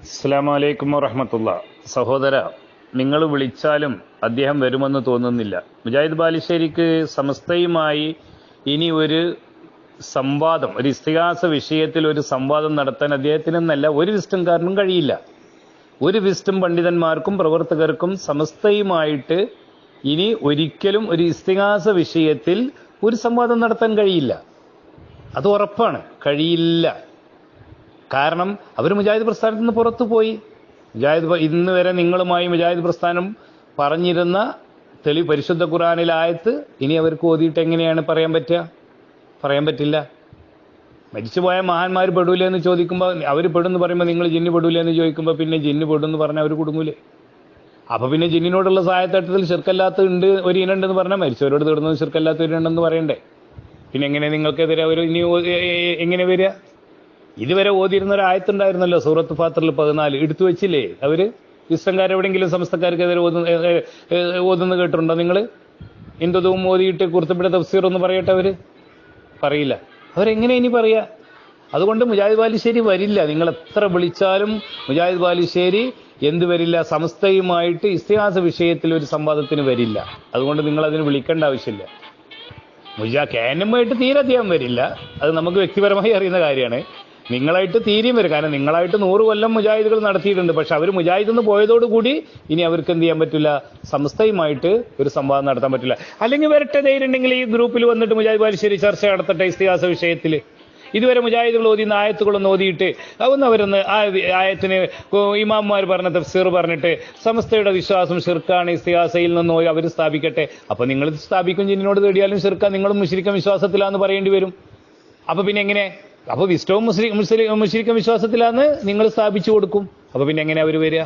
അസ്സാമലൈക്കും വറഹമത്തുള്ള. സഹോദര നിങ്ങൾ വിളിച്ചാലും അദ്ദേഹം വരുമെന്ന് തോന്നുന്നില്ല. മുജാഹിദ് ബാലുശ്ശേരിക്ക് സമസ്തയുമായി ഇനി ഒരു സംവാദം ഒരു ഇസ്തിഹാസ വിഷയത്തിൽ ഒരു സംവാദം നടത്താൻ അദ്ദേഹത്തിനെന്നല്ല ഒരു വിസ്റ്റുംകാരനും കഴിയില്ല. ഒരു വിസ്റ്റും പണ്ഡിതന്മാർക്കും പ്രവർത്തകർക്കും സമസ്തയുമായിട്ട് ഇനി ഒരിക്കലും ഒരു ഇസ്തിഹാസ വിഷയത്തിൽ ഒരു സംവാദം നടത്താൻ കഴിയില്ല. അത് ഉറപ്പാണ്. കഴിയില്ല. കാരണം അവർ മുജാഹിദ് പ്രസ്ഥാനത്തിൽ നിന്ന് പുറത്തു പോയി. മുജാഹിദ് ഇന്ന് വരെ നിങ്ങളുമായി മുജാഹിദ് പ്രസ്ഥാനം പറഞ്ഞിരുന്ന തെളി പരിശുദ്ധ ഖുറാനിലായത്ത് ഇനി അവർക്ക് ഓതിയിട്ട് എങ്ങനെയാണ് പറയാൻ പറ്റുക? പറയാൻ പറ്റില്ല. മരിച്ചുപോയ മഹാന്മാർ പെടൂലേ എന്ന് ചോദിക്കുമ്പോൾ അവർ പെടുന്ന് പറയുമ്പോൾ നിങ്ങൾ ജിന്ന് പെടൂലേ എന്ന് ചോദിക്കുമ്പോൾ പിന്നെ ജിന്ന് പെടുന്ന് പറഞ്ഞാൽ അവർ കുടുങ്ങൂലേ? അപ്പോൾ പിന്നെ ജിന്നിനോടുള്ള സഹായത്തട്ടത്തിൽ ചെറുക്കല്ലാത്ത ഉണ്ട് ഒരു ഇനുണ്ടെന്ന് പറഞ്ഞാൽ മരിച്ചവരോട് തീർന്നത് ചെറുക്കല്ലാത്ത ഒരു ഇനുണ്ടെന്ന് പറയണ്ടേ? പിന്നെ എങ്ങനെ നിങ്ങൾക്കെതിരെ അവർ ഇനി എങ്ങനെ വരിക? ഇതുവരെ ഓതിയിരുന്ന ഒരു ആയത്തുണ്ടായിരുന്നല്ലോ സൂറത്ത് ഫാത്തറിൽ പതിനാല്. എടുത്തു വെച്ചില്ലേ? അവർ? ഇസ്ലംകാർ എവിടെയെങ്കിലും സംസ്ഥക്കാർക്കെതിരെ ഓതുന്ന ഓതുന്ന കേട്ടിട്ടുണ്ടോ നിങ്ങൾ ഇന്ദുവും ഓതിയിട്ട് കുർത്തപ്പിടെ തഫ്സീർ ഒന്ന് പറയട്ടെ അവർ? പറയില്ല. അവരെങ്ങനെ ഇനി പറയാ? അതുകൊണ്ട് മുജാഹിദ് ബാലുശ്ശേരി വരില്ല. നിങ്ങൾ എത്ര വിളിച്ചാലും മുജാഹിദ് ബാലുശ്ശേരി എന്ത് വരില്ല? സംസ്ഥയുമായിട്ട് ഇസ്തിഹാസ വിഷയത്തിൽ ഒരു സംവാദത്തിന് വരില്ല. അതുകൊണ്ട് നിങ്ങൾ അതിന് വിളിക്കേണ്ട ആവശ്യമില്ല. മുജാ കാനുമായിട്ട് തീരെ അധികം വരില്ല. അത് നമുക്ക് വ്യക്തിപരമായി അറിയുന്ന കാര്യമാണ്. നിങ്ങളായിട്ട് തീരെയും വരും. കാരണം നിങ്ങളായിട്ട് നൂറ് കൊല്ലം മുജാഹിദുകൾ നടത്തിയിട്ടുണ്ട്. പക്ഷെ അവർ മുജാഹിദിൽ നിന്ന് പോയതോടുകൂടി ഇനി അവർക്ക് എന്ത് ചെയ്യാൻ പറ്റില്ല? സംസ്ഥയുമായിട്ട് ഒരു സംവാദം നടത്താൻ പറ്റില്ല. അല്ലെങ്കിൽ വരട്ടെ ധൈര്യം ഉണ്ടെങ്കിൽ ഈ ഗ്രൂപ്പിൽ വന്നിട്ട് മുജാഹിദ് ബാലുശ്ശേരി ചർച്ച നടത്തട്ടെ ഇസ്തിഹാസ വിഷയത്തിൽ ഇതുവരെ മുജാഹിദുകൾ ഓതിയുന്ന ആയത്തുകളൊന്ന് ഓതിയിട്ട് അതൊന്നും അവരൊന്ന് ആ ആയത്തിന് ഇമാമ്മാർ പറഞ്ഞ തഫ്സീർ പറഞ്ഞിട്ട് സമസ്തയുടെ വിശ്വാസം ഷിർക്കാണ് ഇസ്തിഹാസയിൽ നിന്ന് അവർ സ്ഥാപിക്കട്ടെ. അപ്പൊ നിങ്ങൾ സ്ഥാപിക്കും ജിന്നിനോട് തേടിയാലും ഷിർക്ക നിങ്ങളും മുശ്രിക്കം വിശ്വാസത്തിലാന്ന് പറയേണ്ടി വരും. അപ്പൊ പിന്നെ എങ്ങനെ? അപ്പൊ വിസ്റ്റവും മുസ്ലിം മുസ്ലിം മുസ്ലിക്ക വിശ്വാസത്തിലാന്ന് നിങ്ങൾ സ്ഥാപിച്ചു കൊടുക്കും. അപ്പൊ പിന്നെ എങ്ങനെ അവർ വരിക?